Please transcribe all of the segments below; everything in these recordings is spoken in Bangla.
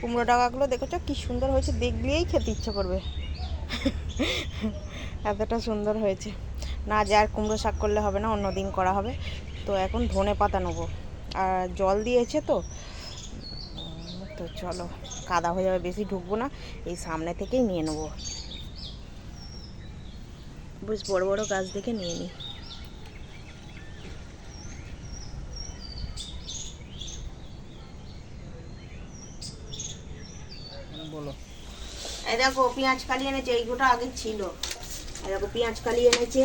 কুমড়ো ডাকাগুলো দেখেছ? কি সুন্দর হয়েছে। দেখলেই খেতে ইচ্ছে করবে। এতটা সুন্দর হয়েছে। না, যে আর কুমড়ো শাক করলে হবে না অন্য দিন করা হবে। তো এখন ধনে পাতা নেব। আর জল দিয়েছে তো। তো চলো, কাদা হয়ে যাবে, বেশি ঢুকবো না। এই সামনে থেকেই নিয়ে নেব। বেশ বড় বড় গাছ দেখে নিয়ে নিই বলো এই দেখো, পেঁয়াজ কালি এনেছে, এই গোটা আগে ছিল। এই দেখো, পেঁয়াজ কালি এনেছে।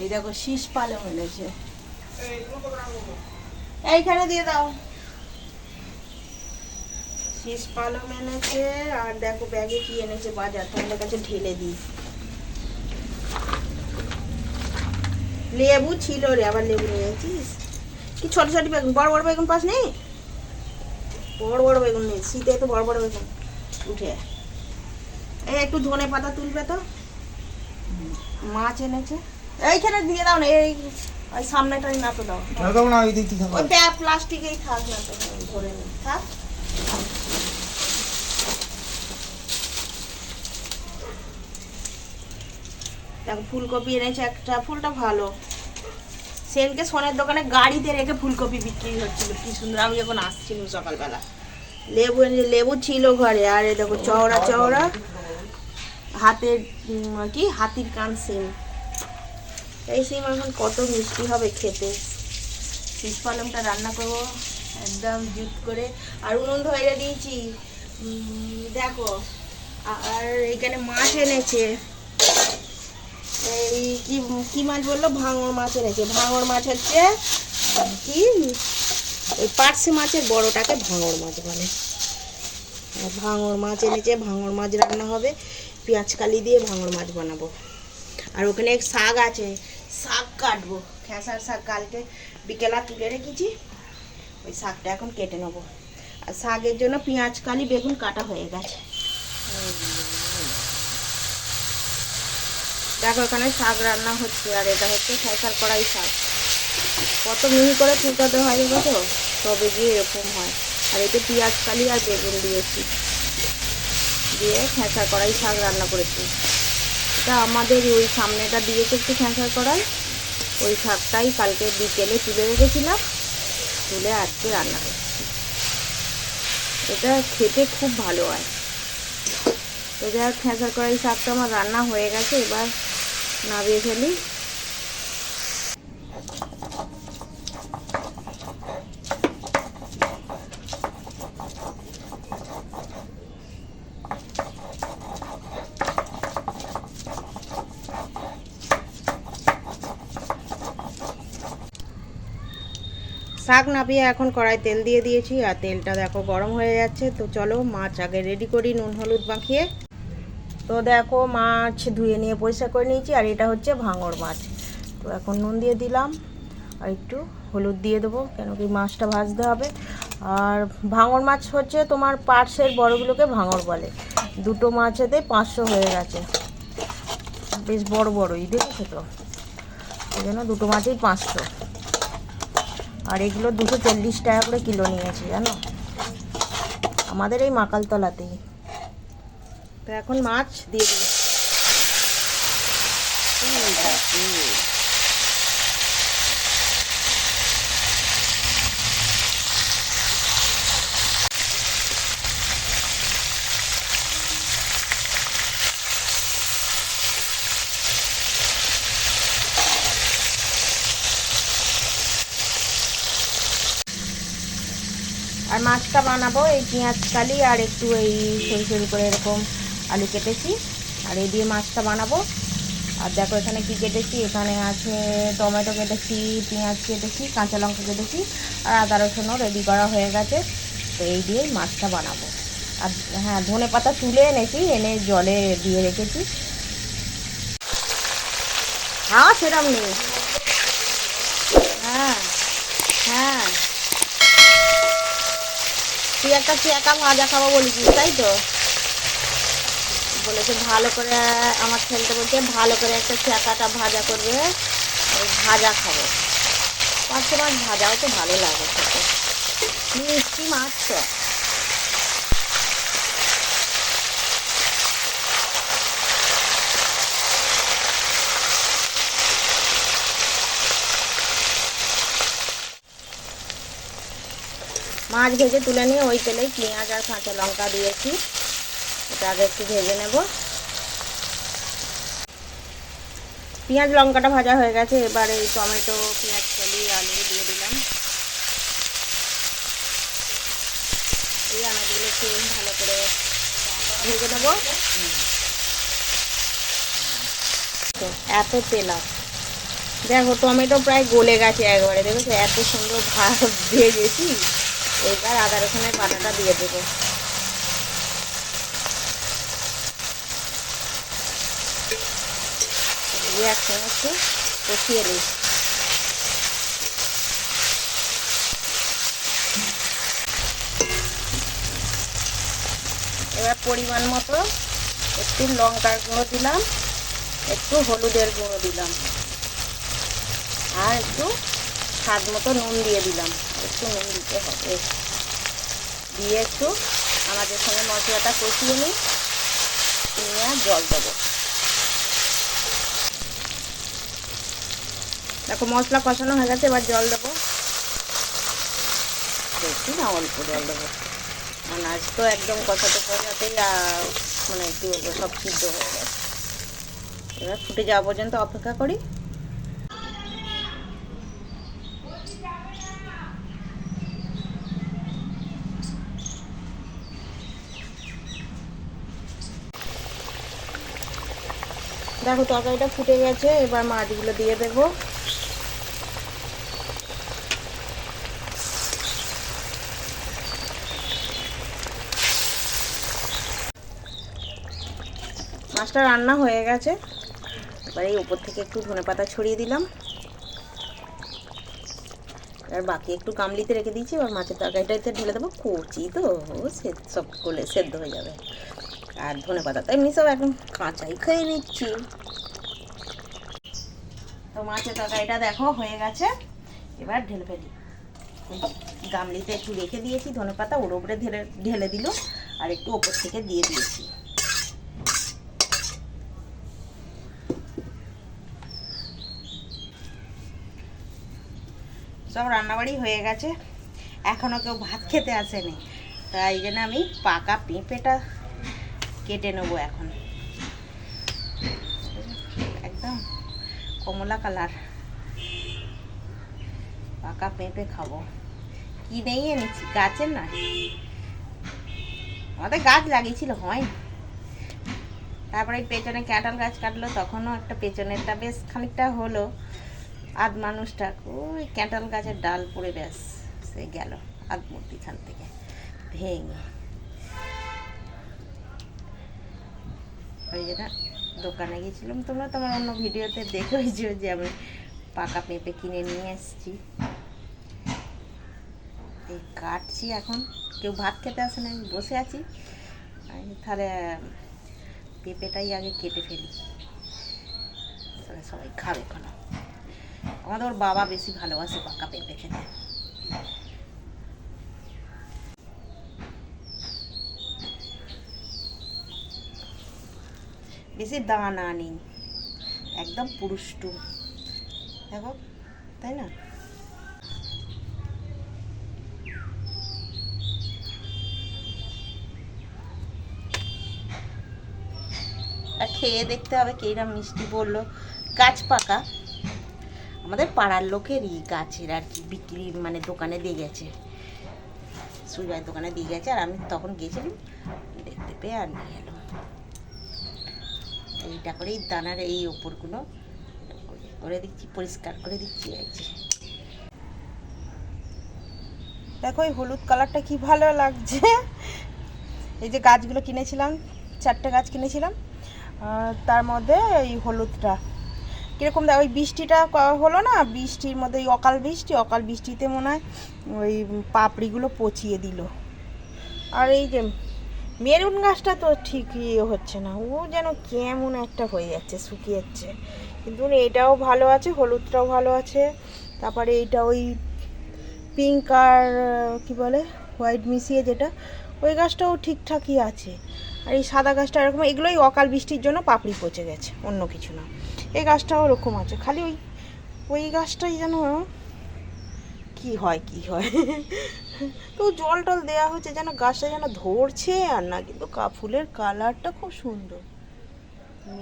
এই দেখো, শীষ পালং এনেছে। এইখানে দিয়ে দাও। শীষ পালং এনেছে, আর দেখো, ব্যাগে কি এনেছে বাজার, তোমাদের কাছে ঢেলে দিই। লেবু ছিল রে, আবার লেবু নিয়েছিস কি ছোট ছোট বেগুন? বড় বড় বেগুন পাস নেই বড় বড় বেগুন নেই শীতে তো বড় বড় বেগুন। উঠে। এই একটু ধনে পাতা তুলবে তো। মাছ এনেছে। এইখানে দিয়ে দাও না এই ওই সামনেটাই না তো দাও। না ওই থেকে। ওই প্লাস্টিকেই থাক না তো ধরে নি থাক। দেখো ফুলকপি এনেছে একটা ফুলটা ভালো। সেনকে সোনের দোকানে গাড়িতে রেখে ফুলকপি বিক্রি হচ্ছিল কি সুন্দর। আমি যখন আসছিলাম সকালবেলা লেবু লেবু ছিল ঘরে আর এই দেখো চওড়া চওড়া। হাতের কি, হাতির কান সিম। এই সিম এখন কত মিষ্টি হবে খেতে। শীষ পালংটা রান্না করব, একদম জুট করে। আর উনুন ধরে দিয়েছি। দেখো, আর এখানে মাছ এনেছে। এই কি কি মাছ বলল? ভাঙর মাছ এনেছে। ভাঙর মাছ হচ্ছে, কি? ওই পার্সি মাছের বড়টাকে ভাঙর মাছ বলে। ভাঙর মাছ এনেছে, ভাঙর মাছ রান্না হবে। পেঁয়াজ কালি দিয়ে ভাঙর মাছ বানাবো। আর ওখানে শাক আছে, শাক কাটবো। খেসার শাক কালকে বিকেলা তুলে রেখেছি, ওই শাকটা এখন কেটে নেব। আর শাকের জন্য পেঁয়াজ কালি, বেগুন কাটা হয়ে গেছে। দেখো এখানে শাক রান্না হচ্ছে, আর এটা হচ্ছে খেসার কড়াই শাক। কত মিহি করে ফুটাতে হয় তো? তবে গিয়ে এরকম হয়। আর এতে পেঁয়াজ কালি আর বেগুন দিয়েছি। দিয়ে খেসার কড়াই শাক রান্না করেছি। এটা আমাদের ওই সামনেটা দিয়েছে একটু খেসার কড়াই। ওই শাকটাই কালকে বিকেলে তুলে রেখেছিলাম। তুলে আজকে রান্না করছি। এটা খেতে খুব ভালো হয়। তো যাই হোক খেসার কড়াই শাকটা আমার রান্না হয়ে গেছে। এবার নামিয়ে ফেলি। শাক নাপিয়ে এখন কড়াই তেল দিয়ে দিয়েছি, আর তেলটা দেখো গরম হয়ে যাচ্ছে। তো চলো মাছ আগে রেডি করি, নুন, হলুদ মাখিয়ে। তো দেখো মাছ ধুয়ে নিয়ে পরিষ্কার করে নিয়েছি, আর এটা হচ্ছে ভাঙর মাছ। তো এখন নুন দিয়ে দিলাম, আর একটু হলুদ দিয়ে দেবো, কেন কি মাছটা ভাজতে হবে। আর ভাঙর মাছ হচ্ছে তোমার পার্সের বড়গুলোকে ভাঙর বলে। দুটো মাছেতে পাঁচশো হয়ে গেছে। বেশ বড় বড়ই, দেখেছ? তো এই জন্য দুটো মাছেই পাঁচশো। আর এগুলো দুশো চল্লিশ টাকা করে কিলো নিয়েছে, জানো? আমাদের এই মাকালতলাতেই। তো এখন মাছ দিয়ে দিই আর মাছটা বানাবো, এই পেঁয়াজ, কালি আর একটু এই সরু সরু করে এরকম আলু কেটেছি। আর এই দিয়ে মাছটা বানাবো। আর দেখো এখানে কি কেটেছি? এখানে আছে টমেটো কেটেছি, পেঁয়াজ কেটেছি, কাঁচা লঙ্কা কেটেছি, আর আদা রসুনও রেডি করা হয়ে গেছে। তো এই দিয়েই মাছটা বানাবো। আর হ্যাঁ ধনে পাতা তুলে এনেছি, এনে জলে দিয়ে রেখেছি। হ্যাঁ সেরম নেই। হ্যাঁ হ্যাঁ। তুই একটা চেকা ভাজা খাব বলেছিস তাই তো? বলেছে ভালো করে আমার ছেলেটা বলছে, ভালো করে একটা চেকাটা ভাজা করবে ভাজা খাব। পাঁচশো মাছ ভাজাও তো ভালো লাগে খেতে। মিষ্টি মাছ তো। মাছ ভেজে তুলে নিয়ে ওই তেলেই পেঁয়াজ আর কাঁচা লঙ্কা দিয়েছি। এটা আগে একটু ভেজে নেব। পেঁয়াজ, লঙ্কাটা ভাজা হয়ে গেছে, এবারে এই টমেটো, পেঁয়াজ, কলি, আলু দিয়ে দিলাম। এই আনাজগুলো একটু ভালো করে ভেজে নেব। এত তেল দেখো, টমেটো প্রায় গলে গেছে একবারে। দেখেছ? এত সুন্দর ভাব ভেজেছি। এবার আদা রসুনের বাটাটা দিয়ে দেবো। দিয়ে একসঙ্গে একটু কষিয়ে নিই। এবার পরিমাণ মতো একটু লঙ্কার গুঁড়ো দিলাম, একটু হলুদের গুঁড়ো দিলাম, আর একটু স্বাদ মতো নুন দিয়ে দিলাম। একটু নুন দিতে হবে দিয়ে একটু আমাদের সঙ্গে মশলাটা কষিয়ে নিই। নিয়ে জল দেবো। দেখো, মশলা কষানো হয়ে গেছে, এবার জল দেবো। বেশি না, অল্প জল দেবো। আনাজ তো একদম কষাতে কষাতেই মানে কি বলব, সব সিদ্ধ হয়ে গেছে। এবার ফুটে যাওয়া পর্যন্ত অপেক্ষা করি। দেখো তরকারিটা ফুটে গেছে, এবার মাছগুলো দিয়ে দেবো। মাছটা রান্না হয়ে গেছে। এবার এই উপর থেকে একটু ধনে পাতা ছড়িয়ে দিলাম। আর বাকি একটু কামলিতে রেখে দিয়েছি, এবার মাছের তরকারিটাতে ঢেলে দেবো। কচি তো সব গলে সেদ্ধ হয়ে যাবে। আর ধনে পাতা তো এমনি সব এখন কাঁচাই খেয়ে নিচ্ছি। তো মাছের তরকারিটা দেখো, হয়ে গেছে। এবার ঢেলে ফেলি। গামলিতে একটু রেখে দিয়েছি, ধনে পাতা ওর ওপরে ঢেলে ঢেলে দিল, আর একটু ওপর থেকে দিয়ে দিয়েছি। সব রান্নাবাড়ি হয়ে গেছে। এখনও কেউ ভাত খেতে আসেনি। তাই জন্য আমি পাকা পেঁপেটা কেটে নেব এখন একদম কমলা কালার পাকা পেঁপে খাব কি নেই এনেছি গাছের না আমাদের গাছ লাগিয়েছিল হয় তারপরে পেছনে ক্যাটাল গাছ কাটলো তখনও একটা পেছনেরটা বেশ খানিকটা হলো আধ মানুষটা ওই ক্যাটাল গাছের ডাল পড়ে ব্যাস সে গেল আধ মূর্তিখান থেকে ভেঙে ওই জন্য দোকানে গেছিলাম। তোমরা তোমার অন্য ভিডিওতে দেখেছ যে আমি পাকা পেঁপে কিনে নিয়ে এসেছি। এই কাটছি এখন। কেউ ভাত খেতে আসে না আমি বসে আছি। তাহলে, পেঁপেটাই আগে কেটে ফেলি। তাহলে সবাই খাবে ওখানে আমাদের ওর বাবা বেশি ভালোবাসে পাকা পেঁপে খেতে। বেশি দানা নেই। একদম পুরুষ্টু। দেখো, তাই না? খেয়ে দেখতে হবে কিরম মিষ্টি পড়ল গাছ পাকা। আমাদের পাড়ার লোকেরই গাছের আর কি বিক্রি মানে দোকানে দিয়ে গেছে। সুইবাই দোকানে দিয়ে গেছে আর আমি তখন গেছিলাম দেখতে পেয়ে আর নিয়ে এলাম এইটা করে এই দানার এই ওপরগুলো করে দিচ্ছি, পরিষ্কার করে দিচ্ছি, এই দেখো এই হলুদ কালারটা কি ভালো লাগছে। এই যে গাছগুলো কিনেছিলাম, চারটে গাছ কিনেছিলাম তার মধ্যে এই হলুদটা। কীরকম দেখ, ওই বৃষ্টিটা হলো না, বৃষ্টির মধ্যে ওই অকাল বৃষ্টি, অকাল বৃষ্টিতে মনে হয় ওই পাপড়িগুলো পচিয়ে দিল। আর এই যে মেরুন গাছটা তো ঠিক ইয়ে হচ্ছে না। ও যেন কেমন একটা হয়ে যাচ্ছে, শুকিয়ে যাচ্ছে। কিন্তু এটাও ভালো আছে, হলুদটাও ভালো আছে। তারপরে এইটা ওই পিঙ্ক আর, কী বলে, হোয়াইট মিশিয়ে যেটা, ওই গাছটাও ঠিকঠাকই আছে। আর এই সাদা গাছটা এরকম, এগুলোই অকাল বৃষ্টির জন্য পাপড়ি পচে গেছে, অন্য কিছু না। এই গাছটাও ওরকম আছে, খালি ওই ওই গাছটাই যেন কি হয় কি হয়? তো জল টল দেওয়া হচ্ছে যেন গাছটা যেন ধরছে আর না কিন্তু কা- ফুলের কালারটা খুব সুন্দর।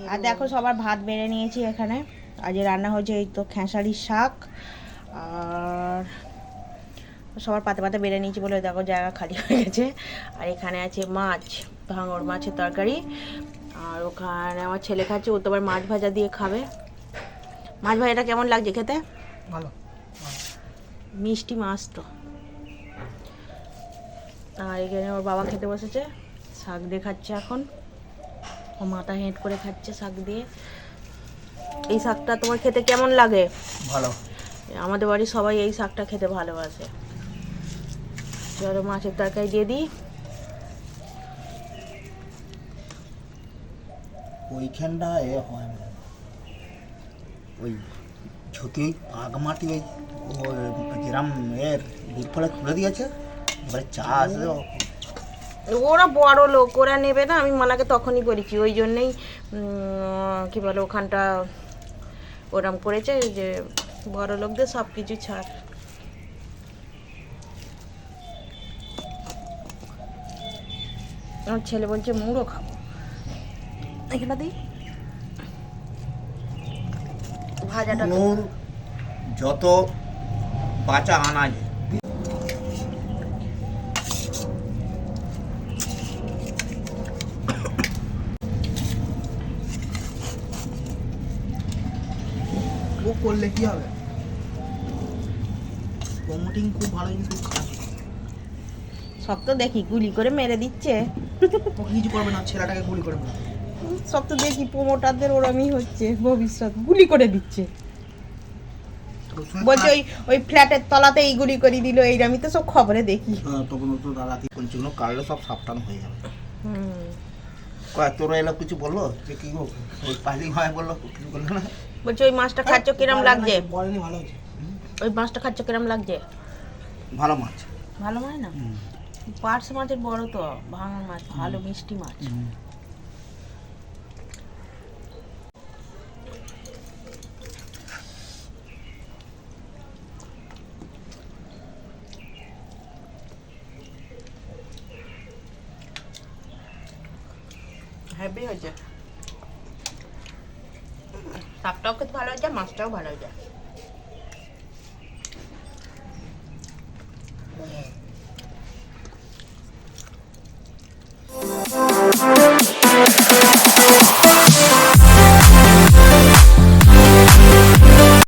আর দেখো সবার ভাত বেড়ে নিয়েছি এখানে। আজ রান্না হয়েছে এই তো খেসারির শাক আর সবার পাতে পাতে বেড়ে নিয়েছি বলে দেখো জায়গা খালি হয়ে গেছে। আর এখানে আছে মাছ ভাঙর মাছের তরকারি। আর ওখানে আমার ছেলে খাচ্ছে ও তো আবার মাছ ভাজা দিয়ে খাবে। মাছ ভাজাটা কেমন লাগছে খেতে? ভালো। মিষ্টি মাছ তো আর এখানে ওর বাবা খেতে বসেছে শাক দিয়ে খাচ্ছে এখন। ও মাথা হেঁট করে খাচ্ছে শাক দিয়ে। এই শাকটা তোমার খেতে কেমন লাগে? ভালো। আমাদের বাড়ির সবাই এই শাকটা খেতে ভালোবাসে। চলো মাছের তরকারি দিয়ে দিই। ওইখানটা এ হয় না। ওই ঝুঁকি ওই মাটি ওই যেরাম এর বিরফলে খুলে দিয়েছে। এবারে চাষ ওরা বড় লোক ওরা নেবে না আমি মানাকে তখনই বলেছি। ওই জন্যেই কি বলে ওখানটা ওরম করেছে যে বড় লোকদের সব কিছু ছাড়। আমার ছেলে বলছে মুড়ো খাব। এখানে দিই। ভাজাটা নুন যত বাঁচা আনা ও করলে কি হবে প্রমোটিং খুব ভালো কিন্তু খারাপ। সব তো দেখি গুলি করে মেরে দিচ্ছে। ও কিছু করবে না ছেলেটাকে গুলি করবে না সব তো দেখি প্রমোটারদের ওরমই হচ্ছে ভবিষ্যৎ গুলি করে দিচ্ছে। বলছে ওই ওই ফ্ল্যাটের তলাতে এই গুলি করে দিল এই আমি তো সব খবরে দেখি। হ্যাঁ, তখন তো দাদা কি করছে ওগুলো কাটলে সব সাবধান হয়ে যাবে। হুম। কয় তোরা এলো কিছু বলল? যে কি গো? ওই পালি হয় বলল কিছু বলল না? বলছে ওই মাছটা খাচ্ছ কিরম লাগছে? বলেনি ভালো হয়েছে। ওই মাছটা খাচ্ছ কিরম লাগছে? ভালো মাছ। ভালো মাছ না? পার্স মাছের বড় তো ভাঙা মাছ ভালো মিষ্টি মাছ। হ্যাপি হয়েছে। শাকটাও খেতে ভালো হয়েছে মাছটাও ভালো হয়েছে।